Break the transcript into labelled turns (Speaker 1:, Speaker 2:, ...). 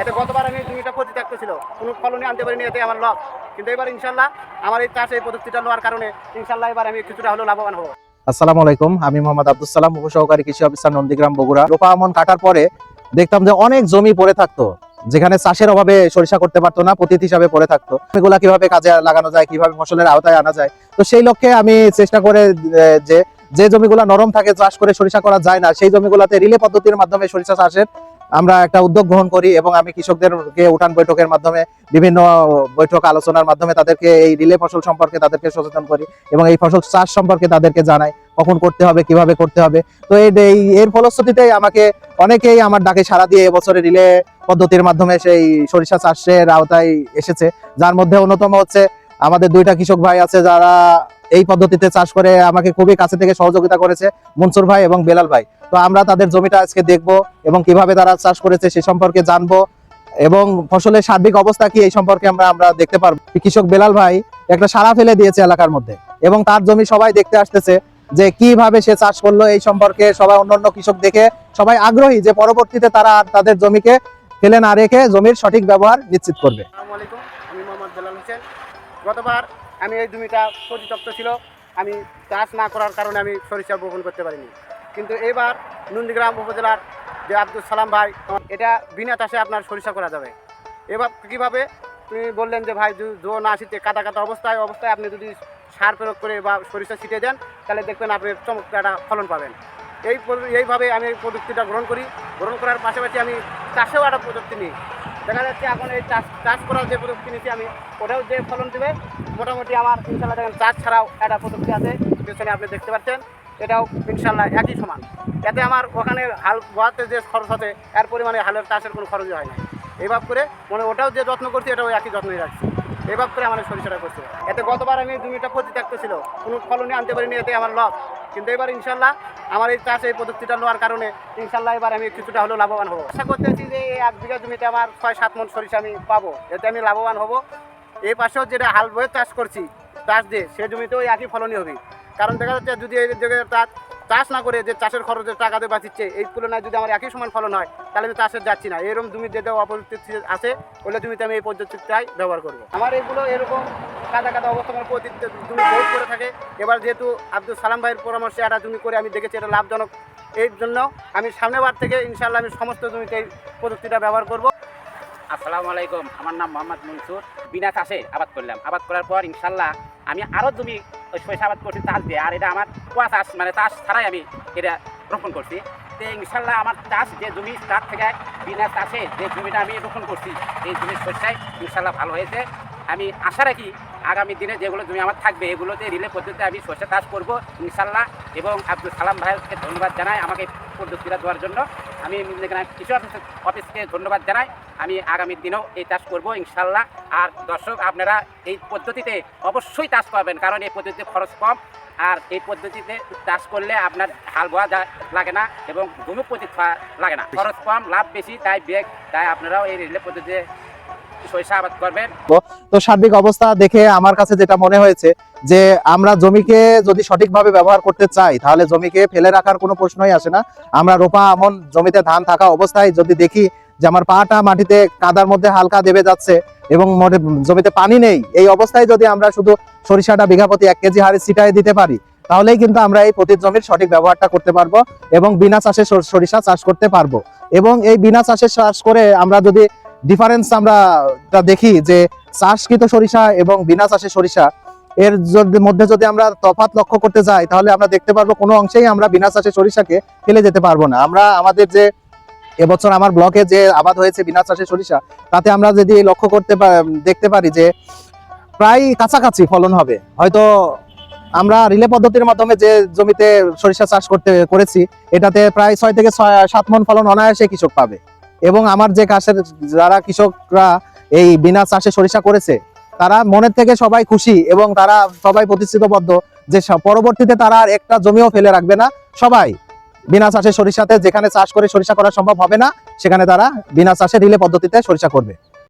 Speaker 1: এতে গতবার আমি জমিটা পরিত্যক্ত ছিল। কোনো ফলনই আনতে পারিনি, এতে আমার লস কিন্তু এবার ইনশাল্লাহ আমার এই চাষ এই প্রযুক্তিটা নেওয়ার কারণে ইনশাল্লাহ এবার আমি কিছুটা হলেও লাভবান হব।
Speaker 2: আসসালামু আলাইকুম, আমি মোহাম্মদ আব্দুল সালাম, উপসহকারী কৃষি অফিসার নন্দীগ্রাম বগুড়া। রোপা আমন কাটার পরে দেখতাম যে অনেক জমি পড়ে থাকতো, যেখানে চাষের অভাবে সরিষা করতে পারতো না, পতিত হিসাবে পড়ে থাকতো। এগুলা কীভাবে কাজে লাগানো যায়, কীভাবে ফসলের আওতায় আনা যায়? তো সেই লক্ষ্যে আমি চেষ্টা করে যে যে জমিগুলা নরম থাকে, চাষ করে সরিষা করা যায় না, সেই জমিগুলাতে রিলে পদ্ধতির মাধ্যমে সরিষা চাষের আমরা একটা উদ্যোগ গ্রহণ করি এবং আমি কৃষকদেরকে উঠান বৈঠকের মাধ্যমে বিভিন্ন বৈঠক আলোচনার মাধ্যমে তাদেরকে এই রিলে ফসল সম্পর্কে তাদেরকে সচেতন করি এবং এই ফসল চাষ সম্পর্কে তাদেরকে জানাই কখন করতে হবে, কীভাবে করতে হবে। তো এই এর ফলশ্রুতিতে আমাকে অনেকেই আমার ডাকে সাড়া দিয়ে এবছরে রিলে পদ্ধতির মাধ্যমে সেই সরিষা চাষের আওতায় এসেছে। যার মধ্যে অন্যতম হচ্ছে আমাদের দুইটা কৃষক ভাই আছে যারা এই পদ্ধতিতে চাষ করে আমাকে খুবই কাছে থেকে সহযোগিতা করেছে মনসুর ভাই এবং বেলাল ভাই। তো আমরা তাদের জমিটা আজকে দেখব এবং কীভাবে তারা চাষ করেছে সে সম্পর্কে জানব এবং ফসলের সার্বিক অবস্থা কি এই সম্পর্কে আমরা আমরা দেখতে পারব। কৃষক বেলাল ভাই একটা সারা ফেলে দিয়েছে এলাকার মধ্যে এবং তার জমি সবাই দেখতে আসতেছে যে কীভাবে সে চাষ করল এই সম্পর্কে সবাই, অন্যান্য কৃষক দেখে সবাই আগ্রহী যে পরবর্তীতে তারা আর তাদের জমিকে ফেলে না রেখে জমির সঠিক ব্যবহার নিশ্চিত করবে।
Speaker 1: আমি মোহাম্মদ বেলাল হোসেন। গতবার আমি এই জমিটা পরিত্যক্ত ছিল। আমি চাষ না করার কারণে আমি সরিষা বপন করতে পারিনি। কিন্তু এবার নন্দীগ্রাম উপজেলার যে আব্দুল সালাম ভাই, এটা বিনা চাষে আপনার সরিষা করা যাবে। এবার কীভাবে? তুমি বললেন যে, ভাই জো- না শীতে কাদা কাদা অবস্থায় অবস্থায় আপনি যদি সার প্রয়োগ করে বা সরিষা ছিটিয়ে দেন, তাহলে দেখবেন আপনি চমৎকার একটা ফলন পাবেন। এই এইভাবে আমি এই প্রযুক্তিটা গ্রহণ করি। গ্রহণ করার পাশাপাশি আমি চাষেও একটা প্রযুক্তি নিই। দেখা যাচ্ছে এখন এই চাষ চাষ করার যে প্রযুক্তি নিচ্ছি আমি, ওটাও যে ফলন দেবে, মোটামুটি আমার ইনশাল্লাহ দেখেন চাষ ছাড়াও একটা প্রযুক্তি আছে, পেছনে আপনি দেখতে পাচ্ছেন, এটাও ইনশাল্লাহ একই সমান। এতে আমার ওখানে হাল বোয়াতে যে খরচ আছে, এর পরিমাণে হালের চাষের কোনো খরচই হয় না। এইভাবে করে মানে ওটাও যে যত্ন করছি, এটাও একই যত্নই রাখছি। এইভাবে করে আমার সরিষাটা করছে এতে গতবার আমি জমিটা পরিত্যক্ত ছিল, কোনো ফলনই আনতে পারিনি, এতে আমার লস। কিন্তু এবার ইনশাল্লাহ আমার এই চাষ এই পদ্ধতিটা নেওয়ার কারণে ইনশাল্লাহ এবার আমি কিছুটা হলেও লাভবান হব। আশা করতেছি যে এই এক বিঘা জমিতে আমার ছয়, সাত মন সরিষা আমি পাবো। এতে আমি লাভবান হব। এই পাশেও যেটা হাল বয়ে চাষ করছি, চাষ দিয়ে সে জমিতেও একই ফলনই হবে। কারণ দেখা যাচ্ছে যদি এই জায়গায় চাষ চাষ না করে যে চাষের খরচের টাকা দিয়ে বাঁচিচ্ছে, এই তুলনায় যদি আমার একই সমান ফলন হয়, তাহলে আমি চাষের যাচ্ছি না। এরকম জমি যে অপরিস্থিতি আছে ওগুলো জমিতে আমি এই পদ্ধতিটাই ব্যবহার করব। আমার এগুলো এরকম কাদা কাদা অবস্থা, আমার প্রতিটা জমি বহুত করে থাকে। এবার যেহেতু আব্দুল সালাম ভাইয়ের পরামর্শে একটা জমি করে আমি দেখেছি, এটা লাভজনক। এই জন্য আমি সামনেবার থেকে ইনশাল্লাহ আমি সমস্ত জমিতে এই প্রযুক্তিটা ব্যবহার করব।
Speaker 3: আসসালামু আলাইকুম, আমার নাম মোহাম্মদ মনসুর। বিনা চাষে আবাদ করলাম। আবাদ করার পর ইনশাল্লাহ আমি আরও জমি ওই আবাদ করছি চাষ দিয়ে। আর এটা আমার কুয়া চাষ মানে চাষ ছাড়াই আমি এটা রোপণ করছি। তো ইনশাল্লাহ আমার চাষ যে জমি, তার থেকে বিনা চাষে যে জমিটা আমি রোপণ করছি, এই জমির শস্যায় ইনশাল্লাহ ভালো হয়েছে। আমি আশা রাখি আগামী দিনে যেগুলো জমি আমার থাকবে, এগুলোতে রিলে পদ্ধতিতে আমি সর্ষে চাষ করব ইনশাল্লাহ এবং আব্দুল সালাম ভাইকে ধন্যবাদ জানাই আমাকে পদ্ধতিটা দেওয়ার জন্য। আমি কৃষি অফিস, অফিসকে ধন্যবাদ জানাই। আমি আগামী দিনেও এই চাষ করব ইনশাল্লাহ আর দর্শক, আপনারা এই পদ্ধতিতে অবশ্যই চাষ করবেন, কারণ এই পদ্ধতিতে খরচ কম। আর এই পদ্ধতিতে চাষ করলে আপনার হাল বোয়া লাগে না এবং জমি পতি লাগে না। খরচ কম, লাভ বেশি, তাই বেগ, তাই আপনারাও এই রিলে পদ্ধতিতে
Speaker 2: তো সার্বিক অবস্থা দেখে আমার কাছে যেটা মনে হয়েছে যে, আমরা জমিকে যদি সঠিকভাবে ব্যবহার করতে চাই, তাহলে জমিকে ফেলে রাখার কোনো প্রশ্নই আসে না। আমরা রোপা আমন জমিতে ধান থাকা অবস্থায় যদি দেখি যে আমার পাটা মাটিতে কাদার মধ্যে হালকা দেবে যাচ্ছে এবং জমিতে পানি নেই, এই অবস্থায় যদি আমরা শুধু সরিষাটা বিঘা প্রতি এক কেজি হারে ছিটায় দিতে পারি, তাহলেই কিন্তু আমরা এই প্রতি জমির সঠিক ব্যবহারটা করতে পারব এবং বিনা চাষে সরিষা চাষ করতে পারব। এবং এই বিনা চাষে চাষ করে আমরা যদি ডিফারেন্স আমরা দেখি যে চাষকৃত সরিষা এবং বিনা চাষে সরিষা, এর মধ্যে যদি আমরা তফাৎ লক্ষ্য করতে যাই, তাহলে আমরা দেখতে পারব কোনো অংশেই আমরা বিনা চাষে সরিষাকে ফেলে যেতে পারব না। আমরা আমাদের যে এবছর আমার ব্লকে যে আবাদ হয়েছে বিনা চাষে সরিষা, তাতে আমরা যদি লক্ষ্য করতে দেখতে পারি যে প্রায় কাছাকাছি ফলন হবে। হয়তো আমরা রিলে পদ্ধতির মাধ্যমে যে জমিতে সরিষা চাষ করতে, করেছি, এটাতে প্রায় ছয় থেকে ছয়, সাত মন ফলন অনায়াসে কৃষক পাবে। এবং আমার যে কাছের যারা কৃষকরা এই বিনা চাষে সরিষা করেছে, তারা মনের থেকে সবাই খুশি এবং তারা সবাই প্রতিশ্রুতবদ্ধ যে পরবর্তীতে তারা আর একটা জমিও ফেলে রাখবে না। সবাই বিনা চাষে সরিষাতে যেখানে চাষ করে সরিষা করা সম্ভব হবে না, সেখানে তারা বিনা চাষে রিলে পদ্ধতিতে সরিষা করবে।